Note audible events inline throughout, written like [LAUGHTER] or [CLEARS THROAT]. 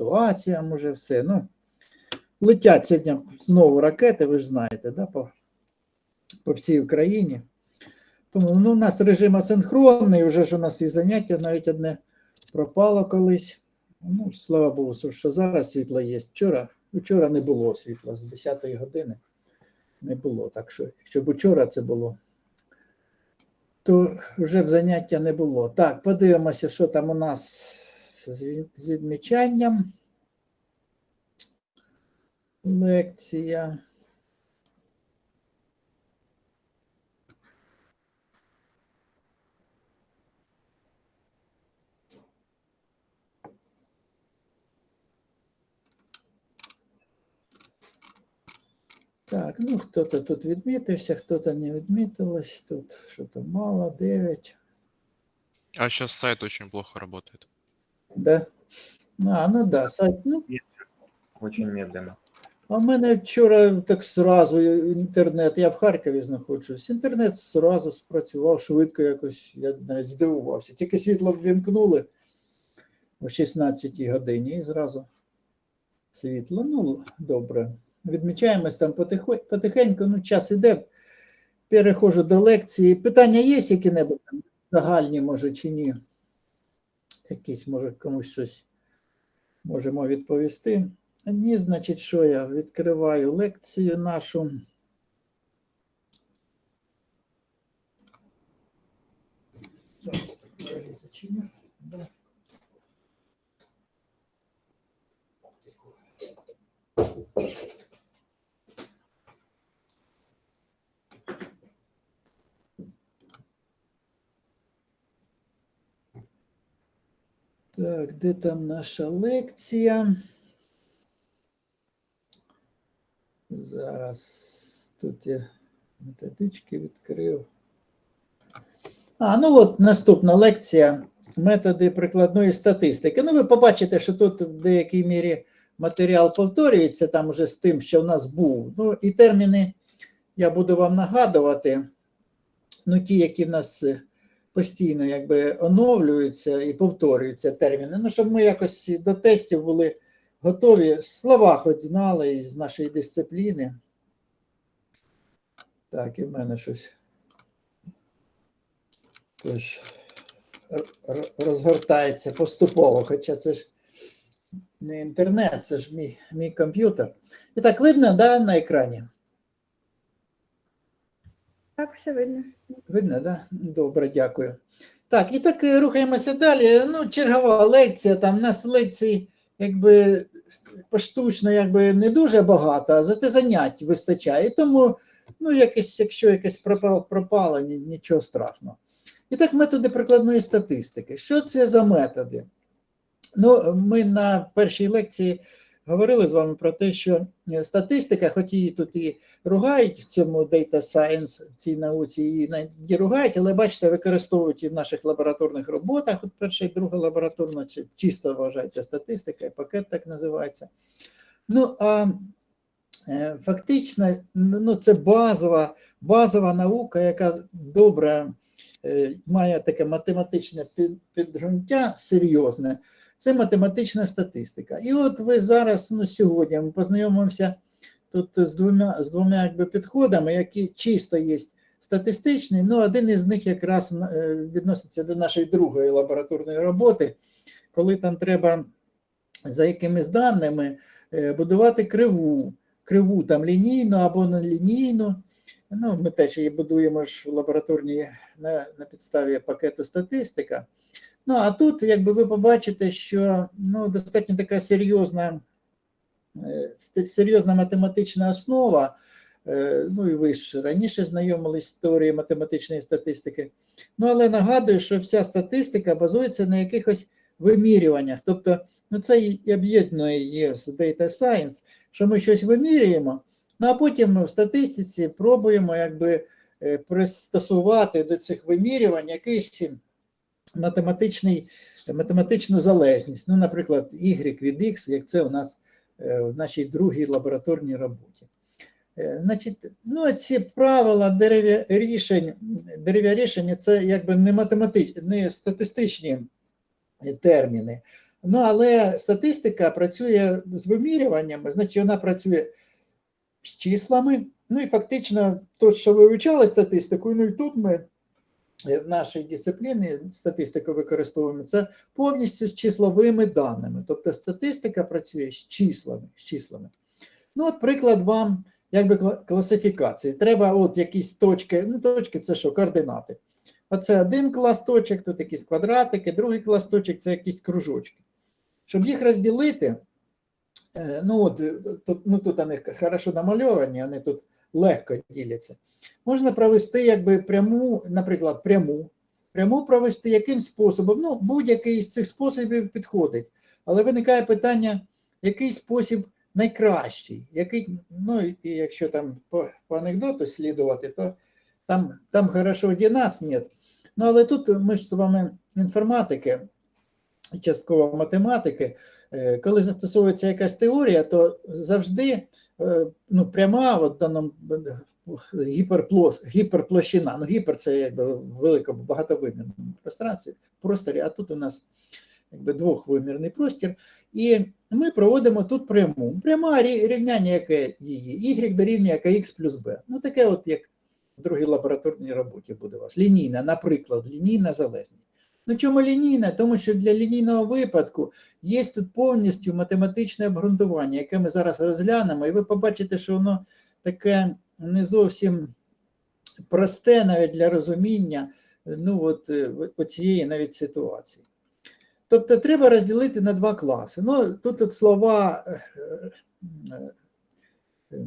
ситуаціям уже все. Ну, летять сьогодні знову ракети, ви ж знаєте, да, по, по всій Україні. Тому ну, у нас режим асинхронний, вже ж у нас і заняття навіть одне пропало колись. Ну, слава Богу, що- зараз світло є. Вчора, вчора не було світла з 10 години. Не було. Так що, якщо б вчора це було, то вже б заняття не було. Так, подивимося, що там у нас з від- відмічанням. Лекція. Так, ну хто-то тут відмітився, хто-то не відмітилось. Тут що-то мало, 9. А сейчас сайт очень плохо работает. Да? А, ну да, сайт. Ну, Очень медленно. а в мене вчора так зразу інтернет, я в Харкові знаходжусь. Інтернет зразу спрацював швидко якось, я навіть здивувався. Тільки світло ввімкнули о 16 годині і зразу світло. Ну, добре. Відмічаємось там потихо- потихеньку, ну, час іде. Переходжу до лекції. Питання є які-небудь там загальні, може, чи ні? Якісь, може, комусь щось можемо відповісти. Ні, значить, що я відкриваю лекцію нашу. Зараз так зачиню. Так, де там наша лекція? Зараз тут я методички відкрив. А, ну от наступна лекція. Методи прикладної статистики. Ну, ви побачите, що тут в деякій мірі матеріал повторюється там уже з тим, що в нас був. Ну, і терміни я буду вам нагадувати. Ну, ті, які в нас е, постійно якби оновлюються і повторюються терміни. Ну, щоб ми якось до тестів були готові, слова хоч знали із нашої дисципліни. Так, і в мене щось. Тож розгортається поступово, хоча це ж не інтернет, це ж мій, мій комп'ютер. І так видно, да, на екрані? Так, все видно. Видно, да? Добре, дякую. Так, і так е, рухаємося далі. Ну, чергова лекція, там у нас лекцій, якби поштучно, якби не дуже багато, а зате занять вистачає. Тому, ну, якесь, якщо якесь пропало, пропало нічого страшного. І так, методи прикладної статистики. Що це за методи? Ну, ми на першій лекції говорили з вами про те, що е, статистика, хоч її тут і ругають в цьому Data Science, в цій науці, її і ругають, але бачите, використовують і в наших лабораторних роботах. От перша і друга лабораторна, чисто вважається статистика, і пакет так називається. Ну, а е, фактично, ну, це базова, базова наука, яка добре е, має таке математичне під- підґрунтя серйозне. Це математична статистика. І от ви зараз, ну сьогодні, ми познайомимося тут з двома, з двома якби, підходами, які чисто є статистичні. Ну, один із них якраз е, відноситься до нашої другої лабораторної роботи, коли там треба за якимись даними е, будувати криву, криву там лінійну або нелінійну. Ну, ми теж її будуємо ж в лабораторній на, на підставі пакету статистика. Ну, а тут, якби ви побачите, що ну, достатньо така серйозна, е, серйозна математична основа. Е, Ну і ви ж раніше знайомились з теорією математичної статистики. Ну, але нагадую, що вся статистика базується на якихось вимірюваннях. Тобто, ну це і об'єднує її з Data Science, що ми щось вимірюємо, ну а потім ми в статистиці пробуємо якби е, пристосувати до цих вимірювань якийсь математичний, математичну залежність. Ну, наприклад, y від x, як це у нас е, в нашій другій лабораторній роботі. Е, Значить, ну, ці правила дерев'я рішень, дерев'я рішення це якби не математичні, не статистичні терміни, Ну, але статистика працює з вимірюваннями, значить, вона працює з числами. Ну і фактично, то, що вивчали статистику, ну і тут ми е, в нашій дисципліні статистику використовуємо, це повністю з числовими даними. Тобто статистика працює з числами. З числами. Ну, от приклад вам якби кла- класифікації. Треба от якісь точки, ну точки це що, координати. Оце один клас точок, тут якісь квадратики, другий клас точок це якісь кружочки. Щоб їх розділити, е, ну от е, тут, ну, тут вони хорошо намальовані, вони тут легко діляться. Можна провести якби пряму, наприклад, пряму. Пряму провести яким способом? Ну, будь-який з цих способів підходить. Але виникає питання, який спосіб найкращий, який, ну і якщо там по, по анекдоту слідувати, то там, там хорошо, де нас нет. Ну, але тут ми ж з вами інформатики, частково математики, коли застосовується якась теорія, то завжди е, ну, пряма в даному гіперплос, гіперплощина. Ну, гіпер це якби в великому багатовимірному пространстві, просторі, а тут у нас якби двохвимірний простір. І ми проводимо тут пряму. Пряма рі- рівняння, яке її, y дорівнює kx плюс b. Ну, таке от як в другій лабораторній роботі буде у вас. Лінійна, наприклад, лінійна залежність. Ну чому лінійна? Тому що для лінійного випадку є тут повністю математичне обґрунтування, яке ми зараз розглянемо, і ви побачите, що воно таке не зовсім просте навіть для розуміння ну, от, е, от цієї навіть ситуації. Тобто треба розділити на два класи. Ну, тут от слова е, е,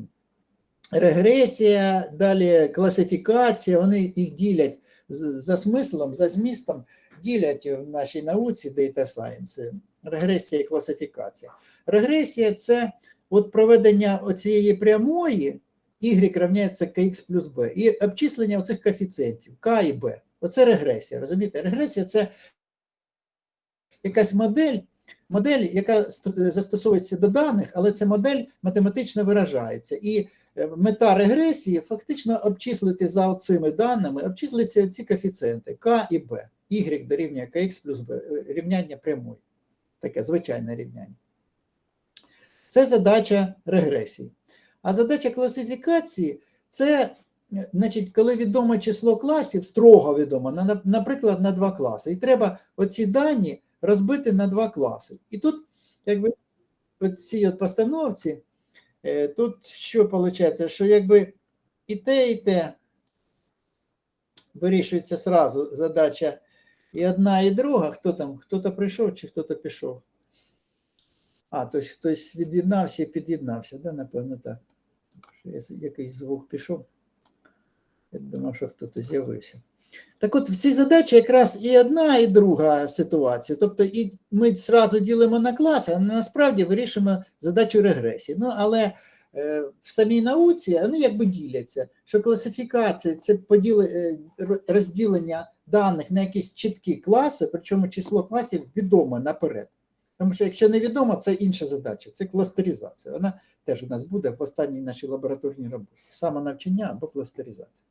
регресія, далі класифікація, вони їх ділять за смислом, за змістом, ділять в нашій науці Data Science. Регресія і класифікація. Регресія це от проведення оцієї прямої y равняється kx плюс b і обчислення оцих коефіцієнтів k і b. Оце регресія. Розумієте? Регресія це якась модель, модель, яка застосовується до даних, але ця модель математично виражається. І е, мета регресії фактично обчислити за цими даними, обчислити ці коефіцієнти k і b, y дорівнює kx плюс b, е, рівняння прямої. Таке звичайне рівняння. Це задача регресії. А задача класифікації це, е, значить, коли відоме число класів, строго відомо, на- на- наприклад, на два класи. І треба оці дані розбити на два класи. І тут, якби, цій от постановці, е, тут що виходить, що якби і те, і те вирішується сразу задача і одна, і друга. Хто там, хто-то прийшов чи хто-то пішов. А, тобто хтось від'єднався і під'єднався, да, напевно, так. Якийсь звук пішов. Я думав, що хтось з'явився. Так от в цій задачі якраз і одна, і друга ситуація. Тобто і ми зразу ділимо на класи, а насправді вирішуємо задачу регресії. Ну, але е, в самій науці вони якби діляться, що класифікація це поділи, е, розділення даних на якісь чіткі класи, причому число класів відоме наперед. Тому що якщо невідомо, це інша задача, це кластеризація. Вона теж у нас буде в останній нашій лабораторній роботі. Самонавчання або кластеризація.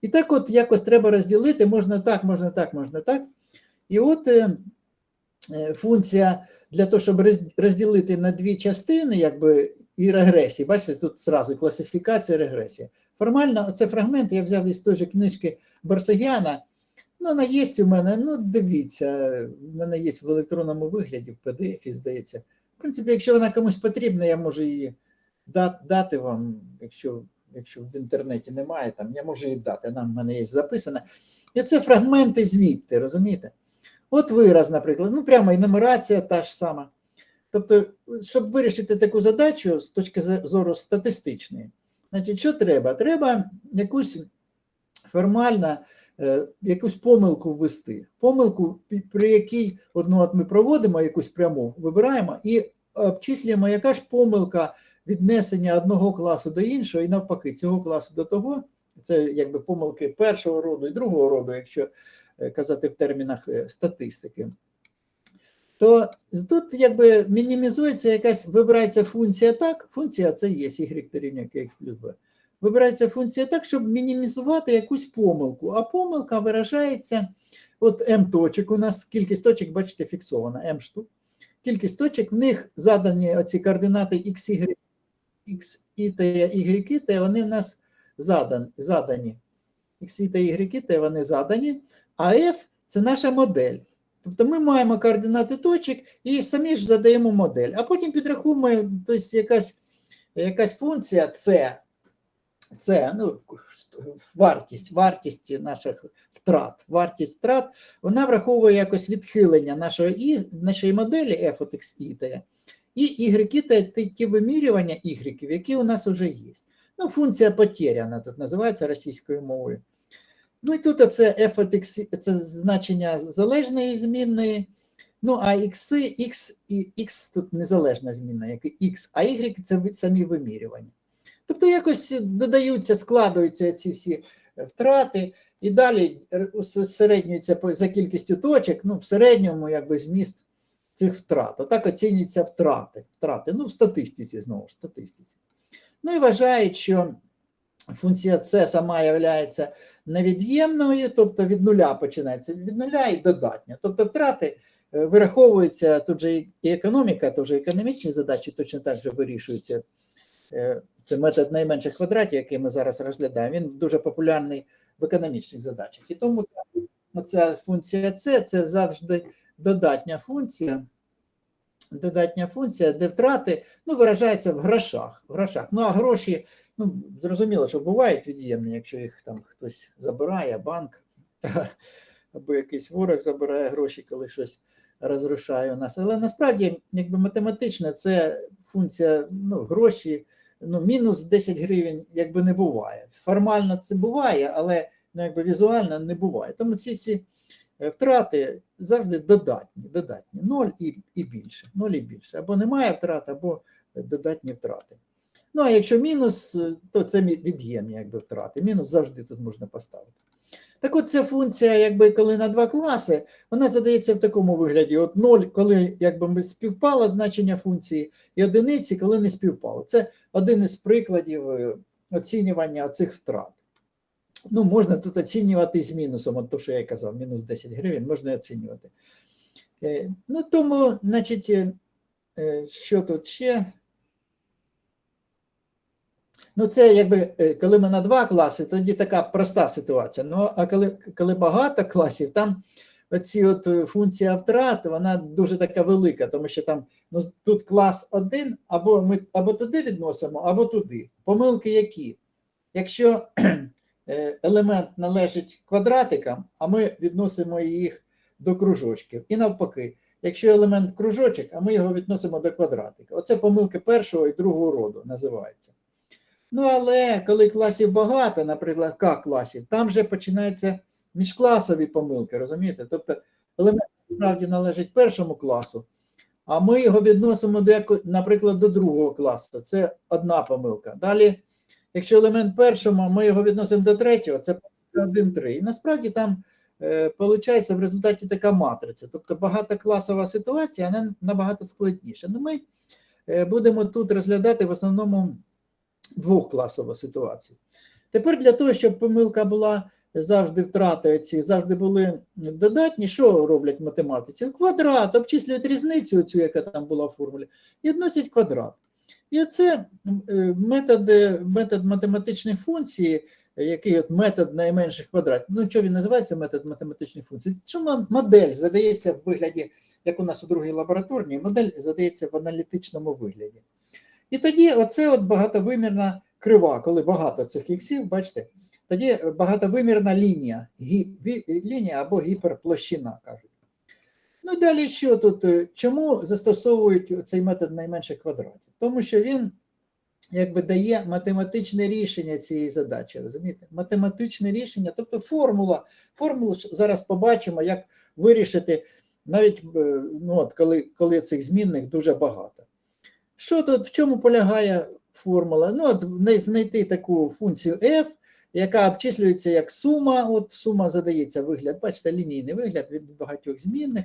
І так от якось треба розділити, можна так, можна так, можна так. І от е, е, функція для того, щоб розділити на дві частини, якби і регресії. Бачите, тут зразу класифікація, регресія. Формально, оце фрагмент я взяв із той же книжки Барсагяна. Ну, вона є у мене, ну дивіться, в мене є в електронному вигляді, в PDF, здається. В принципі, якщо вона комусь потрібна, я можу її дати вам, якщо, якщо в інтернеті немає, там, я можу її дати, вона в мене є записана. І це фрагменти звідти, розумієте? От вираз, наприклад, ну прямо і нумерація та ж сама. Тобто, щоб вирішити таку задачу з точки зору статистичної, значить, що треба? Треба якусь формально е, якусь помилку ввести. Помилку, при якій одну от ми проводимо якусь пряму, вибираємо і обчислюємо, яка ж помилка віднесення одного класу до іншого, і навпаки, цього класу до того. Це якби помилки першого роду і другого роду, якщо е, казати в термінах е, статистики. То тут якби мінімізується якась, вибирається функція так, функція це є y дорівнює kx плюс b. Вибирається функція так, щоб мінімізувати якусь помилку. А помилка виражається, от m точок, у нас кількість точок, бачите, фіксована, m штук. кількість точок, в них задані оці координати x, y, x, і t, y, t, вони в нас задан, задані. X, y, y, t, вони задані, а f це наша модель. Тобто ми маємо координати точок і самі ж задаємо модель, а потім підрахуємо тобто якась, якась функція це, це ну, вартість, вартість наших втрат. Вартість втрат, вона враховує якось відхилення нашої, і, нашої моделі f от x, y, t, і y, t, ті- вимірювання y, які у нас вже є. Ну, функція потеряна тут називається російською мовою. Ну і тут це f от x, це значення залежної змінної, ну а x, x і x тут незалежна змінна, як і x, а y це самі вимірювання. Тобто якось додаються, складуються ці всі е, втрати, і далі усереднюється по- за кількістю точок, ну в середньому якби зміст цих втрат. Отак оцінюються втрати. втрати. Ну, в статистиці знову ж статистиці. Ну і вважають, що функція С сама є невід'ємною, тобто від нуля починається від нуля і додатня. Тобто втрати е, вираховуються, тут же і економіка, то вже економічні задачі точно так же вирішуються. Це метод найменших квадратів, який ми зараз розглядаємо, він дуже популярний в економічних задачах. І тому оця функція С це завжди додатня функція. Додатня функція, де втрати ну, виражаються в грошах. В грошах. Ну а гроші, ну, зрозуміло, що бувають від'ємні, якщо їх там хтось забирає, банк або якийсь ворог забирає гроші, коли щось розрушає у нас. Але насправді, якби математично, це функція ну, гроші, ну, мінус 10 гривень якби не буває. Формально це буває, але ну, якби візуально не буває. Тому ці ці е, втрати завжди додатні, додатні, ноль і, і більше, ноль і більше. Або немає втрат, або додатні втрати. Ну, а якщо мінус, е, то це від'ємні якби, втрати. Мінус завжди тут можна поставити. Так от ця функція, якби коли на два класи, вона задається в такому вигляді: от 0, коли якби співпало значення функції, і одиниці, коли не співпало. Це один із прикладів е, оцінювання цих втрат. Ну, можна тут оцінювати з мінусом, от то, що я казав, мінус 10 гривень, можна оцінювати. Е, Ну, тому, значить, е, що тут ще? Ну, це якби, е, коли ми на два класи, тоді така проста ситуація. Ну, а коли, коли багато класів, там оці от е, функція втрат, вона дуже така велика, тому що там ну, тут клас один, або ми або туди відносимо, або туди. Помилки які? Якщо е, елемент належить квадратикам, а ми відносимо їх до кружочків. І навпаки, якщо елемент кружочок, а ми його відносимо до квадратика. Оце помилки першого і другого роду називається. Ну, але коли класів багато, наприклад, К класів, там вже починаються міжкласові помилки, розумієте? Тобто елемент справді належить першому класу, а ми його відносимо до, наприклад, до другого класу. Це одна помилка. Далі, якщо елемент першому, ми його відносимо до третього, це 1-3. І насправді там е, виходить в результаті така матриця. Тобто багатокласова ситуація, вона набагато складніша. Ну, ми е, будемо тут розглядати в основному двохкласову ситуацію. Тепер для того, щоб помилка була завжди втрати ці, завжди були додатні, що роблять математиці? Квадрат, обчислюють різницю, цю, яка там була в формулі, і відносять квадрат. І це метод, метод математичної функції, який от метод найменших квадратів. Ну, що він називається метод математичної функції? Що модель задається в вигляді, як у нас у другій лабораторній, модель задається в аналітичному вигляді. І тоді оце от багатовимірна крива, коли багато цих іксів, бачите, тоді багатовимірна лінія, гі, лінія або гіперплощина, кажуть. Ну і далі що тут? е, Чому застосовують цей метод найменших квадратів? Тому що він якби дає математичне рішення цієї задачі, розумієте? Математичне рішення, тобто формула. Формулу зараз побачимо, як вирішити, навіть е, ну, от, коли, коли цих змінних дуже багато. Що тут, в чому полягає формула? Ну, от знайти таку функцію f, яка обчислюється як сума. От сума задається вигляд, бачите, лінійний вигляд від багатьох змінних.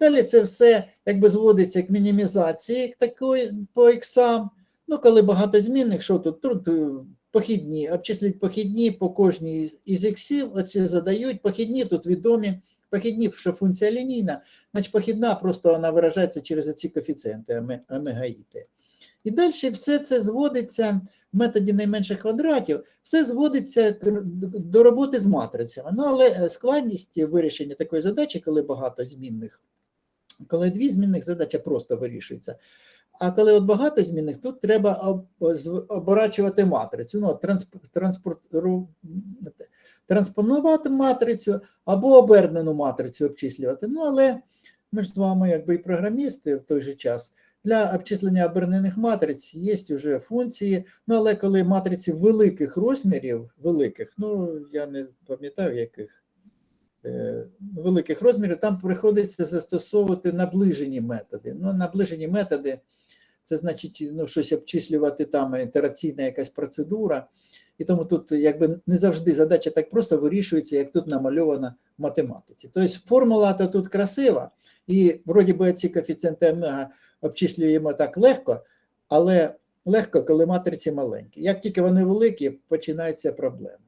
Далі це все якби зводиться к мінімізації к такої по іксам. Ну, коли багато змінних, що тут? Тут е, похідні, обчислюють похідні по кожній із іксів, оці задають, похідні тут відомі похідні, що функція лінійна, значить похідна просто вона виражається через ці коефіцієнти оме- омега. І далі все це зводиться в методі найменших квадратів, все зводиться до роботи з матрицями. Ну, але е, складність вирішення такої задачі, коли багато змінних, коли дві змінних задача просто вирішується. А коли от багато змінних, тут треба оборачувати матрицю. Ну, транспонувати матрицю або обернену матрицю обчислювати. Ну, але ми ж з вами, якби і програмісти в той же час. Для обчислення обернених матриць є вже функції, ну але коли матриці великих розмірів, великих, ну я не пам'ятаю яких е, великих розмірів, там приходиться застосовувати наближені методи. Ну, наближені методи, це значить ну, щось обчислювати там ітераційна якась процедура. І тому тут якби не завжди задача так просто вирішується, як тут намальована в математиці. Тобто формула то тут красива, і вроді би ці коефіцієнти омега обчислюємо так легко, але легко, коли матриці маленькі. Як тільки вони великі, починаються проблеми.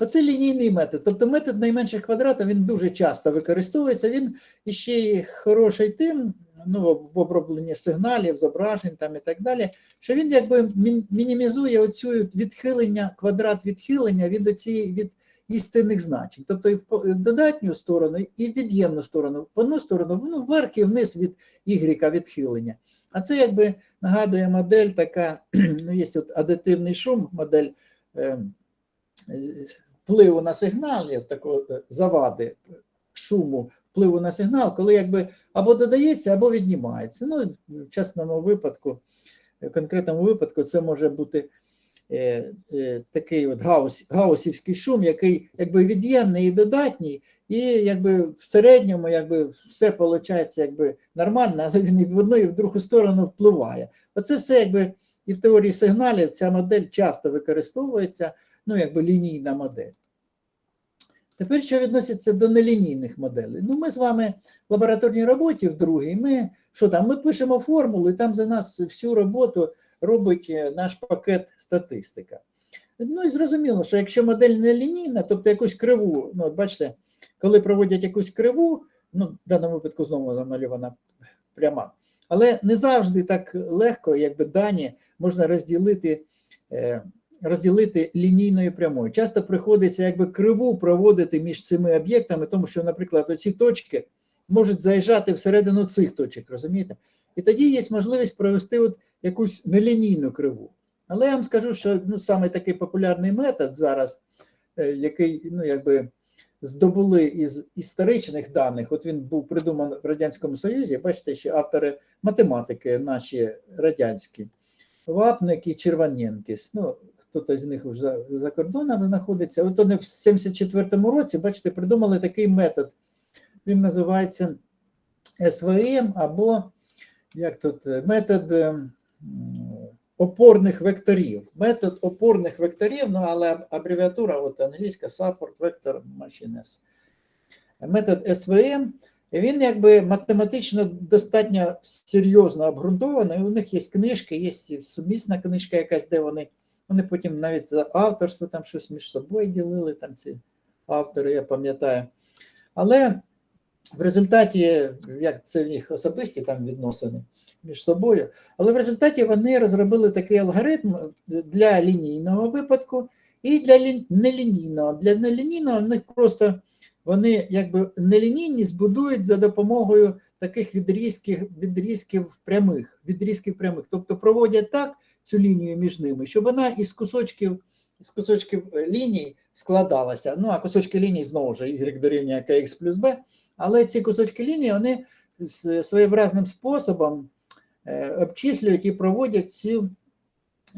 Оце лінійний метод. Тобто метод найменших квадратів він дуже часто використовується. Він іще й хороший тим, ну, в обробленні сигналів, зображень там і так далі, що він якби мінімізує оцю відхилення, квадрат відхилення від оцієї від істинних значень. Тобто і в додатню сторону, і в від'ємну сторону. В одну сторону, ну, вверх і вниз від y відхилення. А це якби нагадує модель така, [CLEARS THROAT] ну, є от адитивний шум, модель е, впливу на сигнал, такого е, завади шуму, впливу на сигнал, коли якби або додається, або віднімається. Ну, в частному випадку, в конкретному випадку, це може бути е, е, такий от гаус, гаусівський шум, який якби від'ємний і додатній, і якби в середньому якби все виходить якби нормально, але він і в одну, і в другу сторону впливає. Оце все якби і в теорії сигналів ця модель часто використовується, ну якби лінійна модель. Тепер, що відноситься до нелінійних моделей. Ну, ми з вами в лабораторній роботі в другій, ми що там, ми пишемо формулу, і там за нас всю роботу робить е, наш пакет статистика. Ну і зрозуміло, що якщо модель не лінійна, тобто якусь криву, ну бачите, коли проводять якусь криву, ну в даному випадку знову намальована пряма, але не завжди так легко, якби дані можна розділити, е, розділити лінійною прямою. Часто приходиться якби криву проводити між цими об'єктами, тому що, наприклад, оці точки можуть заїжджати всередину цих точок, розумієте? І тоді є можливість провести от якусь нелінійну криву. Але я вам скажу, що ну, саме такий популярний метод зараз, е, який ну, якби здобули із історичних даних, от він був придуманий в Радянському Союзі, бачите, що автори математики наші радянські, Вапник і Червоненкіс, ну, хтось з них вже за, кордоном знаходиться. От вони в 74-му році, бачите, придумали такий метод. Він називається СВМ або як тут метод е, опорних векторів. Метод опорних векторів, ну але абревіатура от англійська Support Vector Machines. Метод СВМ, він якби математично достатньо серйозно обґрунтований. У них є книжки, є сумісна книжка якась, де вони, вони потім навіть за авторство там щось між собою ділили, там ці автори, я пам'ятаю. Але в результаті, як це в їх особисті там відносини між собою, але в результаті вони розробили такий алгоритм для лінійного випадку і для лі- нелінійного. Для нелінійного в них просто вони якби нелінійність будують за допомогою таких відрізків, відрізків прямих, відрізків прямих. Тобто проводять так цю лінію між ними, щоб вона із кусочків, із кусочків е, ліній складалася. Ну, а кусочки ліній знову ж y дорівнює kx плюс b, але ці кусочки лінії вони своєобразним способом е, обчислюють і проводять цю,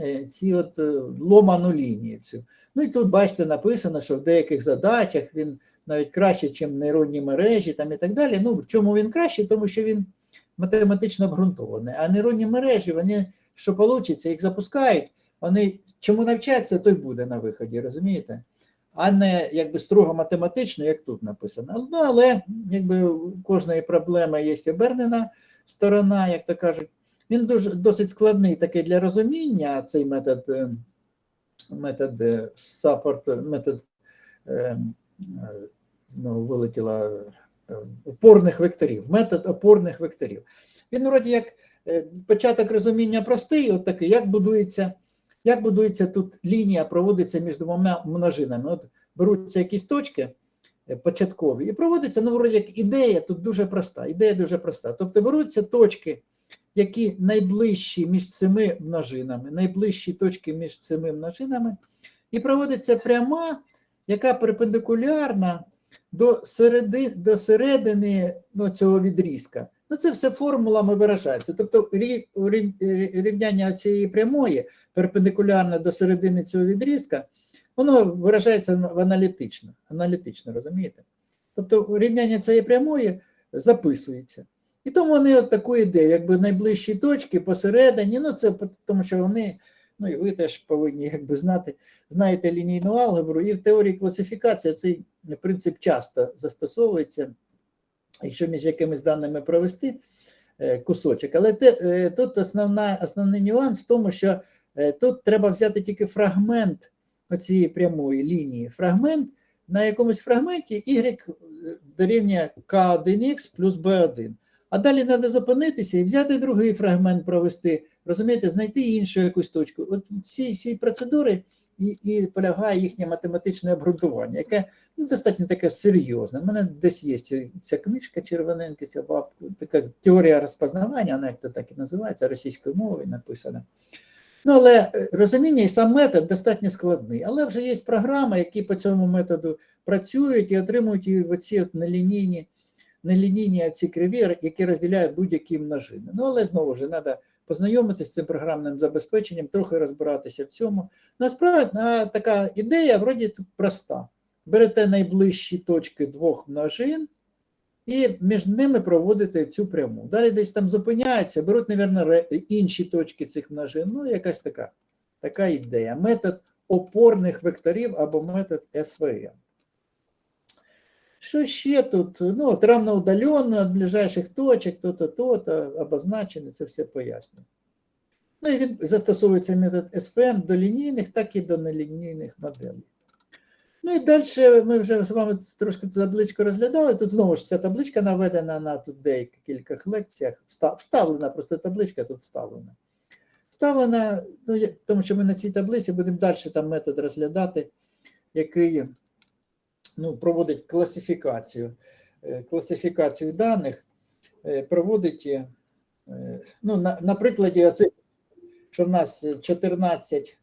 е, ці от е, ломану лінію. Цю. Ну і тут, бачите, написано, що в деяких задачах він навіть краще, ніж нейронні мережі там і так далі. Ну, чому він краще? Тому що він математично обґрунтований. А нейронні мережі, вони, що вийде, їх запускають, вони чому навчаться, то й буде на виході, розумієте? А не якби строго математично, як тут написано. Ну, але якби у кожної проблеми є обернена сторона, як то кажуть. Він дуже досить складний такий для розуміння, цей метод, е, метод е, support, метод е, вилетіла опорних векторів, метод опорних векторів. Він вроді як початок розуміння простий, от такий, як будується, як будується тут лінія, проводиться між двома множинами. От беруться якісь точки е, початкові і проводиться, ну, вроді як ідея тут дуже проста. Ідея дуже проста. Тобто беруться точки, які найближчі між цими множинами, найближчі точки між цими множинами, і проводиться пряма, яка перпендикулярна до, середи, до середини ну, цього відрізка. Ну, це все формулами виражається. Тобто рів- рів- рівняння цієї прямої перпендикулярно до середини цього відрізка, воно виражається в аналітично, аналітично, розумієте? Тобто рівняння цієї прямої записується. І тому вони от таку ідею, якби найближчі точки посередині, ну це тому, що вони, ну і ви теж повинні якби знати, знаєте лінійну алгебру, і в теорії класифікації цей принцип часто застосовується, якщо між якимись даними провести е, кусочок. Але е, тут основна, основний нюанс в тому, що е, тут треба взяти тільки фрагмент цієї прямої лінії. Фрагмент на якомусь фрагменті y дорівнює k1x плюс b1. А далі треба зупинитися і взяти другий фрагмент провести, розумієте, знайти іншу якусь точку. От всі ці процедури і, і полягає їхнє математичне обґрунтування, яке ну, достатньо таке серйозне. У мене десь є ця, книжка червоненька, ця баб, така теорія розпознавання, вона як то так і називається, російською мовою написана. Ну, але е, розуміння і сам метод достатньо складний. Але вже є програми, які по цьому методу працюють і отримують і оці от нелінійні, нелінійні ці криві, які розділяють будь-які множини. Ну, але знову ж треба познайомитися з цим програмним забезпеченням, трохи розбиратися в цьому. Насправді така ідея вроді проста. Берете найближчі точки двох множин і між ними проводите цю пряму. Далі десь там зупиняються, беруть, мабуть, інші точки цих множин. Ну, якась така, така ідея. Метод опорних векторів або метод СВМ. Що ще тут? Ну, от равноудаленно від ближайших точок, то-то, то-то, обозначене, це все пояснює. Ну і він застосовується метод СФМ до лінійних, так і до нелінійних моделей. Ну і далі ми вже з вами трошки цю табличку розглядали. Тут знову ж ця табличка наведена на тут деяких лекціях. Вставлена просто табличка тут вставлена. Вставлена, ну, тому що ми на цій таблиці будемо далі там метод розглядати, який ну, проводить класифікацію, е, класифікацію даних, е, проводить, е, ну, на, на прикладі оцих, що в нас 14,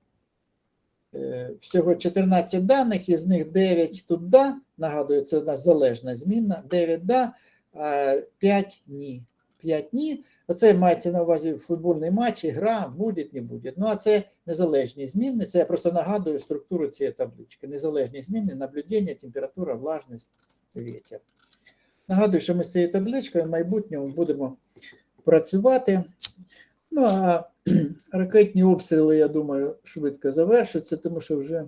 е, всього 14 даних, із них 9 тут да, нагадую, це у нас залежна змінна, 9 да, а 5 ні. 5 ні. Оце мається на увазі футбольний матч, гра, буде, не буде. Ну, а це незалежні зміни. Це я просто нагадую структуру цієї таблички. Незалежні зміни, наблюдення, температура, влажність, вітер. Нагадую, що ми з цією табличкою в майбутньому будемо працювати. Ну, а [CLEARS THROAT] ракетні обстріли, я думаю, швидко завершаться, тому що вже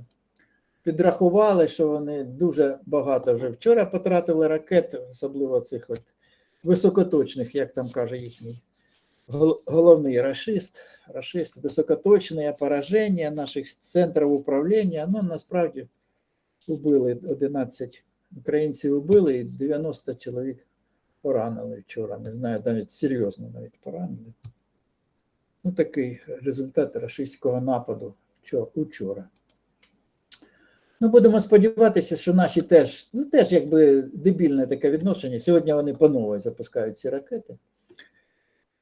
підрахували, що вони дуже багато вже вчора потратили ракет, особливо цих от високоточних, як там каже їхній головний рашист, рашист, високоточне пораження наших центрів управління. Ну, насправді убили 11 українців убили і 90 чоловік поранили вчора. Не знаю, навіть серйозно навіть поранили. Ну, такий результат рашистського нападу вчо- учора. Ну, будемо сподіватися, що наші теж, ну теж якби дебільне таке відношення. Сьогодні вони по новій запускають ці ракети.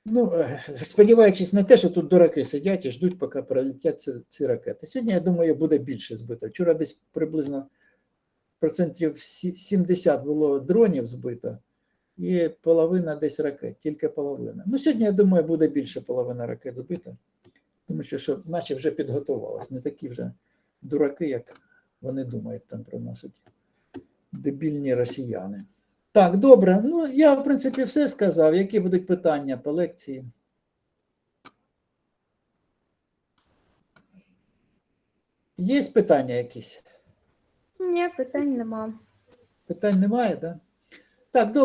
Ну, е, сподіваючись на те, що тут дураки сидять і ждуть, поки прилетять ці, ці ракети. Сьогодні, я думаю, буде більше збито. Вчора десь приблизно процентів 70 було дронів збито, і половина десь ракет, тільки половина. Ну, сьогодні, я думаю, буде більше половина ракет збита, тому що, що наші вже підготувалися, не такі вже дураки, як вони думають там про нас. Дебільні росіяни. Так, добре. Ну, я, в принципі, все сказав. Які будуть питання по лекції? Є питання якісь? Ні, питань нема. Питань немає, так? Да? Так, добре.